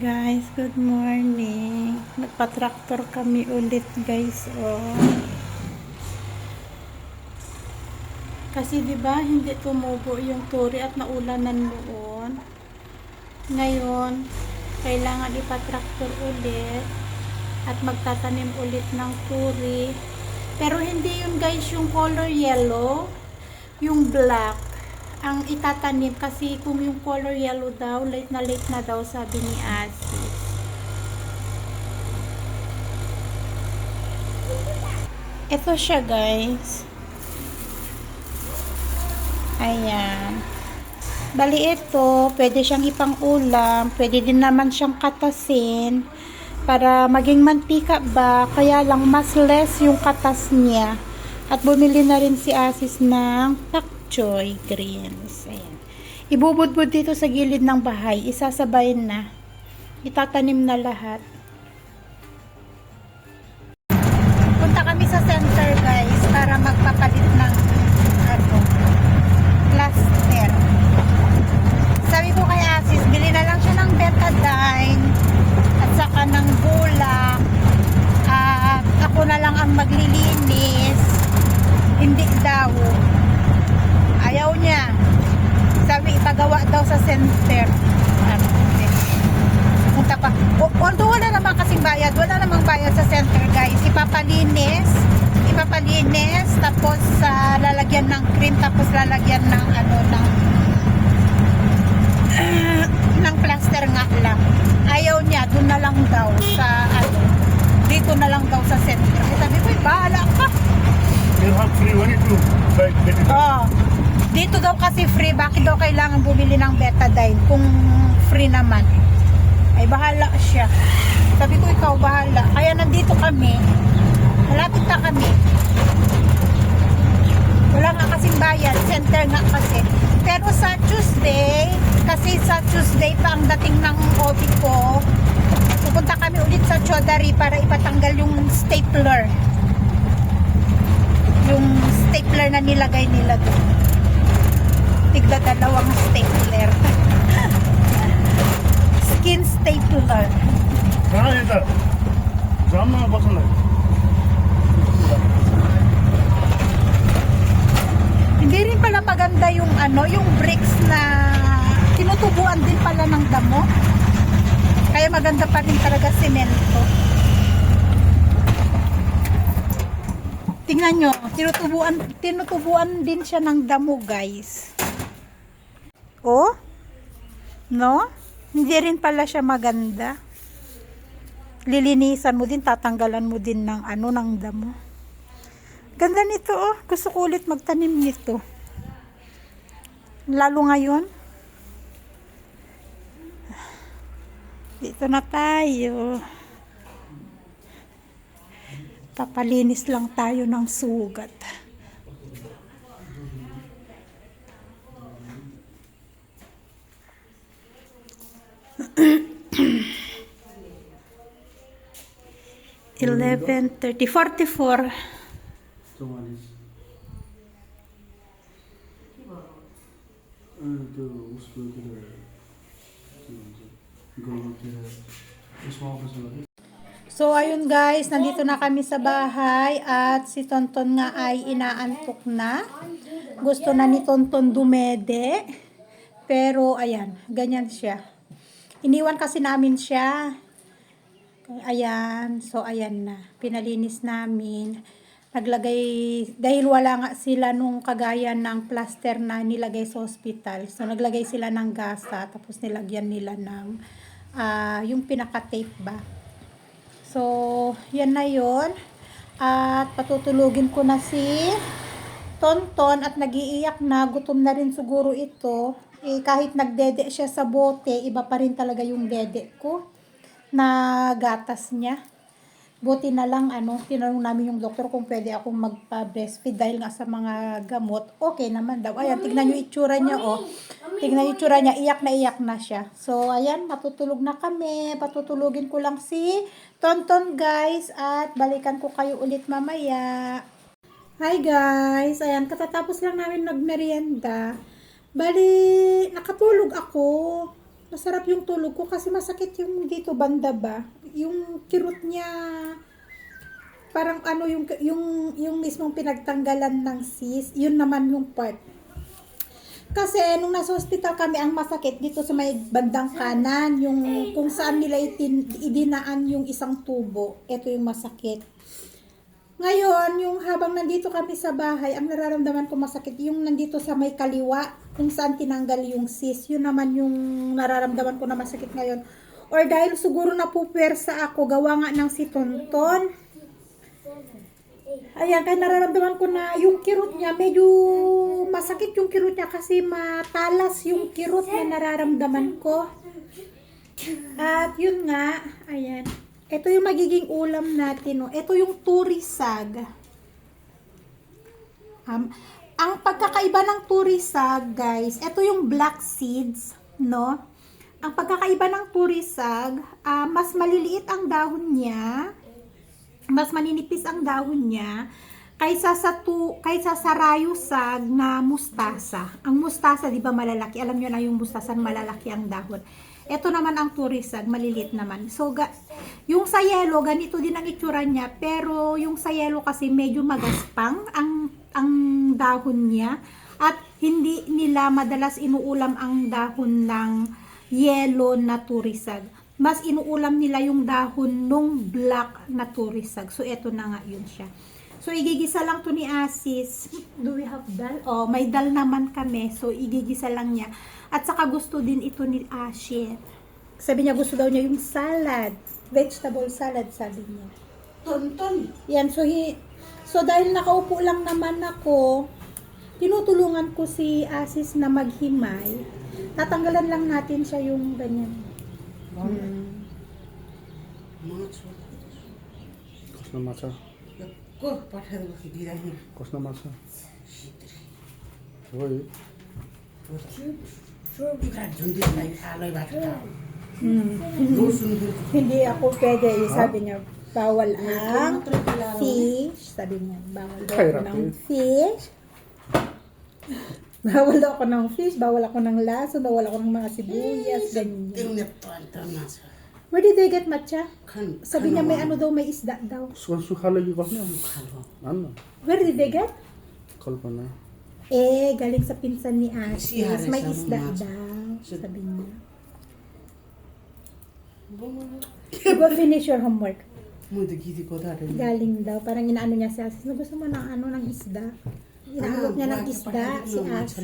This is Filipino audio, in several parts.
guys, good morning. Nagpa-tractor kami ulit guys, oh. Kasi 'di ba hindi tumubo yung turi at naulanan noon. Ngayon, kailangan ipa-tractor ulit at magtatanim ulit ng turi. Pero hindi yun guys yung color yellow, yung black ang itatanim kasi kung yung color yellow daw, late na late na daw sabi ni Asis. Ito siya guys. Ayan. Bali ito, pwede siyang ipang ulam, pwede din naman siyang katasin para maging mantika ba, kaya lang mas less yung katas niya. At bumili na rin si Asis ng pak choy greens. Ayan. Ibubudbud dito sa gilid ng bahay. Isasabayin na. Itatanim na lahat. Punta kami sa center guys para magpapalit ng ano, plaster. Sabi ko kay Asis, bili na lang siya ng betadine at saka ng bulak at ako na lang ang maglilinis hindi daw ayaw niya sabi ipagawa daw sa center ano, hindi. punta pa O- although wala naman kasing bayad wala namang bayad sa center guys ipapalinis ipapalinis tapos sa lalagyan ng cream tapos lalagyan ng ano ng ng plaster nga lang ayaw niya doon na lang daw sa ano dito na lang daw sa center sabi ko "Eh, bahala ka You have free get it. Oh. Dito daw kasi free, bakit daw kailangan bumili ng betadine kung free naman? Ay bahala siya. Sabi ko ikaw bahala. Kaya nandito kami. Malapit na kami. Wala nga kasing bayad. Center nga kasi. Pero sa Tuesday, kasi sa Tuesday pa ang dating ng OB ko, pupunta kami ulit sa Chodari para ipatanggal yung stapler yung stapler na nilagay nila doon. Tigda dalawang stapler. Kaya ito. Drama button like. Hindi rin pala maganda yung ano, yung bricks na tinutubuan din pala ng damo. Kaya maganda pa rin talaga semento. Tingnan nyo, tinutubuan, tinutubuan din siya ng damo guys. Oh? No? Hindi rin pala siya maganda. Lilinisan mo din, tatanggalan mo din ng ano, ng damo. Ganda nito oh. Gusto ko ulit magtanim nito. Lalo ngayon. Dito na tayo. Papalinis lang tayo ng sugat. Eleven thirty forty four. So ayun guys, nandito na kami sa bahay at si Tonton nga ay inaantok na. Gusto na ni Tonton dumede. Pero ayan, ganyan siya. Iniwan kasi namin siya. Ayan, so ayan na. Pinalinis namin. Naglagay, dahil wala nga sila nung kagaya ng plaster na nilagay sa hospital. So, naglagay sila ng gasa, tapos nilagyan nila ng ah, yung pinaka-tape ba. So, yan na yon At patutulugin ko na si Tonton at nagiiyak na. Gutom na rin siguro ito. Eh, kahit nagdede siya sa bote, iba pa rin talaga yung dede ko na gatas niya. Buti na lang, ano, tinanong namin yung doktor kung pwede akong magpa-breastfeed dahil nga sa mga gamot. Okay naman daw. Ayan, tignan yung itsura niya, oh. Tignan yung itsura niya, iyak na iyak na siya. So, ayan, matutulog na kami. Patutulugin ko lang si Tonton, guys. At balikan ko kayo ulit mamaya. Hi guys! Ayan, katatapos lang namin magmerienda. Bali, nakatulog ako. Masarap yung tulog ko kasi masakit yung dito banda ba. Yung kirot niya parang ano yung yung yung mismong pinagtanggalan ng sis, yun naman yung part. Kasi nung nasa hospital kami ang masakit dito sa may bandang kanan, yung kung saan nila itin, idinaan yung isang tubo, ito yung masakit. Ngayon, yung habang nandito kami sa bahay, ang nararamdaman ko masakit yung nandito sa may kaliwa, kung saan tinanggal yung sis, yun naman yung nararamdaman ko na masakit ngayon. Or dahil siguro napupwersa ako, gawa nga ng si Tonton. Ayan, kaya nararamdaman ko na yung kirot niya, medyo masakit yung kirot niya kasi matalas yung kirot na nararamdaman ko. At yun nga, ayan. Ito yung magiging ulam natin. No? Ito yung turisag. Um, ang pagkakaiba ng turisag, guys, ito yung black seeds, no? Ang pagkakaiba ng turisag, ah, mas maliliit ang dahon niya, mas maninipis ang dahon niya kaysa sa tu, kaysa sa rayusag na mustasa. Ang mustasa, 'di ba, malalaki. Alam niyo na yung mustasa, malalaki ang dahon. Ito naman ang turisag, malilit naman. So, ga, yung sa yellow, ganito din ang itsura niya. Pero yung sa yellow kasi medyo magaspang ang, ang dahon niya. At hindi nila madalas inuulam ang dahon ng yellow na turisag. Mas inuulam nila yung dahon nung black na turisag. So, eto na nga yun siya. So, igigisa lang to ni Asis. Do we have dal? Oh, may dal naman kami. So, igigisa lang niya. At saka gusto din ito ni Ashi. Sabi niya gusto daw niya yung salad. Vegetable salad, sabi niya. Tonton. Yan, so he... So, dahil nakaupo lang naman ako, tinutulungan ko si Asis na maghimay. Tatanggalan lang natin siya yung ganyan. Hmm. Much. Much. কর পাঠিয়ে দেবো বিরিয়ানি কষ্ট মাছ ওই সব ঝুঁকি নাই আলোয় ভাত Hindi ako pwede. Sabi niya, bawal ang fish. Sabi niya, bawal daw ako ng fish. Bawal daw ako ng fish, bawal ako ng laso, bawal ako ng mga sibuyas, ganyan. Where did they get matcha? Kan, Sabi niya may ano daw, may isda daw. Sukan sukala yung kanya. Ano? Where did they get? Kalpana. Eh, galing sa pinsan ni Ashley. May isda daw. Sabi niya. Go finish your homework. Galing daw. Parang inaano niya si Asis. Gusto mo ng ano, ng isda. Inaanok niya ng isda si Asis.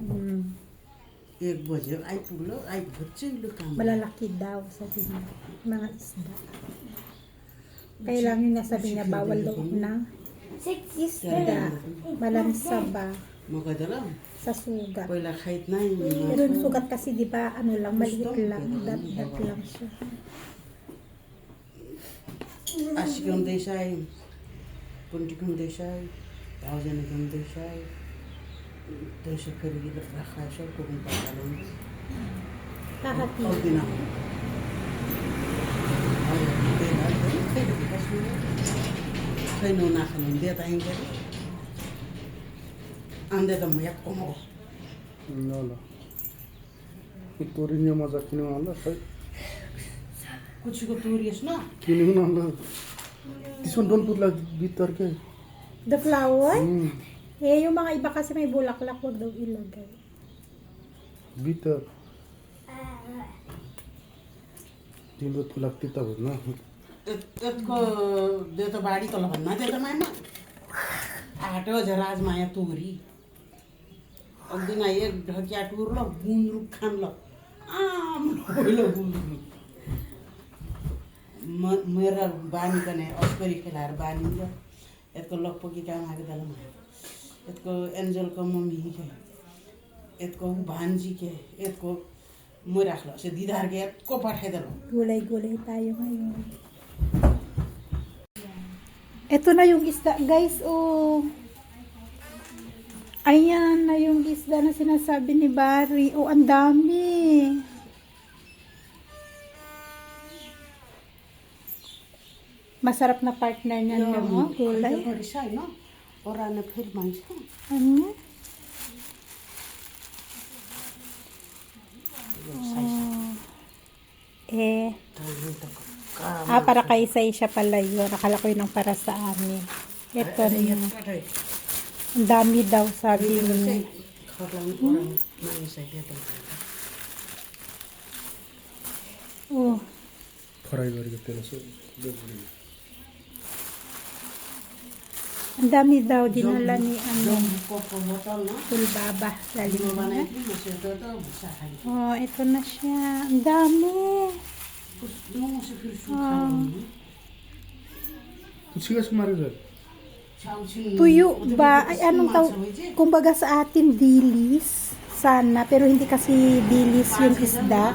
Mm. Eh, Nagbojo, ay pulo, ay bojo, lukang. Malalaki daw, sabi niya. Mga isda. Kaya lang yung nasabi niya, bawal daw na isda. Malansaba. Magadalam. Sa sugat. Pwela kahit na yung Pero yung sugat kasi, di ba, ano lang, maliit lang. Dat-dat lang siya. Asikong desay. Kunti eh. kong desay. Eh. Tawasan na kong desay. Teşekkür edip arkadaşlar bugün bakalım. Rahat değil. O gün alın. Hayır, ben aldım. Böyle bir kaçmıyor. Köyün onu akılın diye dayın geldi. Ande de mıyak koma o. Ne ola? Turin yamaza kini Allah say. Kuçuko turiyes na? Kini Allah. Tison don putla bitar ke? The flower? Eh, yung mga iba kasi may bulaklak, wag daw ilagay. भित्र तिम्रो लाग्थ्यो त भन्न त बाढी तल भन्न दे त मामा आटो राजमाया तुरी अगदिन एक ढकिया टुर ल गुन्द्रुक खान ल आम पहिलो गुन्द्रुक म मेरो बानी कने अस्करी खेलाएर बानिन्छ यसको लकपकी काम आएको यसको एन्जलको मम्मी के यसको भान्जी के यसको म राख्लो से दिदार के यसको पठाइदिनु Gulay-gulay tayo ngayon. Ito na yung isda, guys. Oh. Ayan na yung isda na sinasabi ni Barry. Oh, ang dami. Masarap na partner niya niya mo, gulay. गरिस होइन ओरान फेरि माग्छ Ano? Eh, Tayo ko. Ka. ah, para kay Isay siya pala yun. Akala ko yun ang para sa amin. Ito na. Patay. Ang dami daw, sabi Kasi niya. orang orang manusia dia tahu. Oh, Ang dami daw dinala ni ano. Pulbaba. Galing mo na. Oh, ito na siya. Ang dami. Oh. Sige, sumarilal. Tuyo ba? Ay, anong tawag? Kumbaga sa atin, dilis. Sana. Pero hindi kasi dilis yung isda.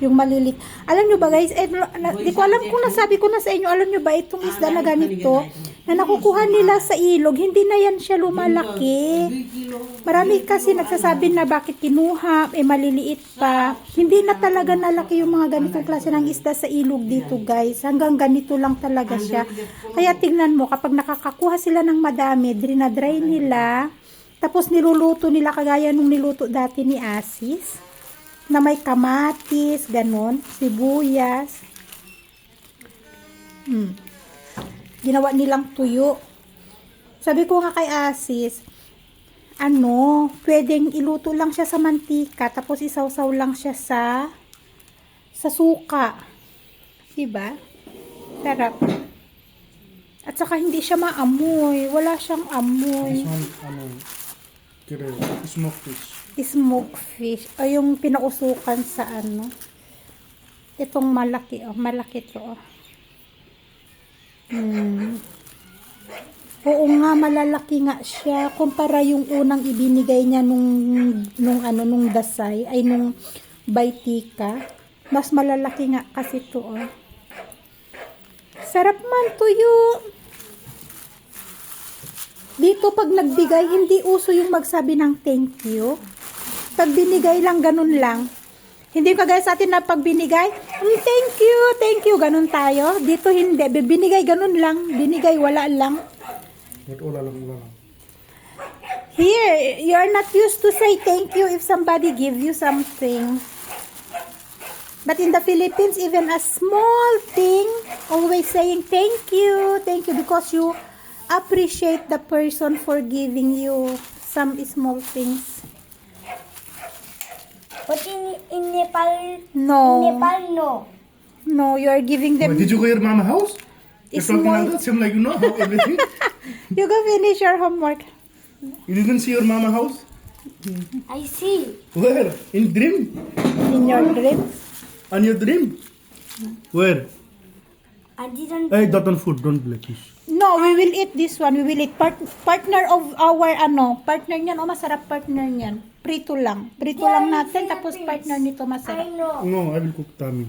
Yung malilit. Alam nyo ba guys, eh, na, di ko alam kung nasabi ko na sa inyo, alam nyo ba itong isda na ganito? Na nakukuha nila sa ilog, hindi na yan siya lumalaki. Marami kasi nagsasabi na bakit kinuha, eh maliliit pa. Hindi na talaga nalaki yung mga ganitong klase ng isda sa ilog dito guys. Hanggang ganito lang talaga siya. Kaya tingnan mo, kapag nakakakuha sila ng madami, drinadry nila, tapos niluluto nila kagaya nung niluto dati ni Asis, na may kamatis, ganon, sibuyas. Hmm ginawa nilang tuyo. Sabi ko nga kay Asis, ano, pwedeng iluto lang siya sa mantika tapos isawsaw lang siya sa sa suka. 'Di ba? Sarap. At saka hindi siya maamoy, wala siyang amoy. Isang, ano, kire, smoke fish. Smoke fish. O yung pinausukan sa ano. Itong malaki, oh, malaki to, oh. Hmm. Oo nga, malalaki nga siya. Kumpara yung unang ibinigay niya nung, nung ano, nung dasay, ay nung baitika. Mas malalaki nga kasi to, oh. Sarap man tuyo. Dito pag nagbigay, hindi uso yung magsabi ng thank you. Pag binigay lang, ganun lang. Hindi ka guys atin na pagbinigay. Mm, thank you, thank you. Ganun tayo. Dito hindi. Binigay ganun lang. Binigay wala lang. Wala lang, wala lang. Here, you're not used to say thank you if somebody give you something. But in the Philippines, even a small thing, always saying thank you, thank you because you appreciate the person for giving you some small things. But in, in Nepal, No, Nepal, no. no, you're giving them. Did you go your mama house? You're It's talking more- like that. Seem like you know how everything. You go finish your homework. you didn't see your mama house? I see. Where? In dream? In your dreams. On your dream? Where? I didn't. Hey, that one food. Don't play, please. No, we will eat this one. We will eat part, partner of our ano, partner niyan. Oh, masarap partner niyan. Prito lang. Prito lang natin tapos partner nito I masarap. know. No, I will cook tummy.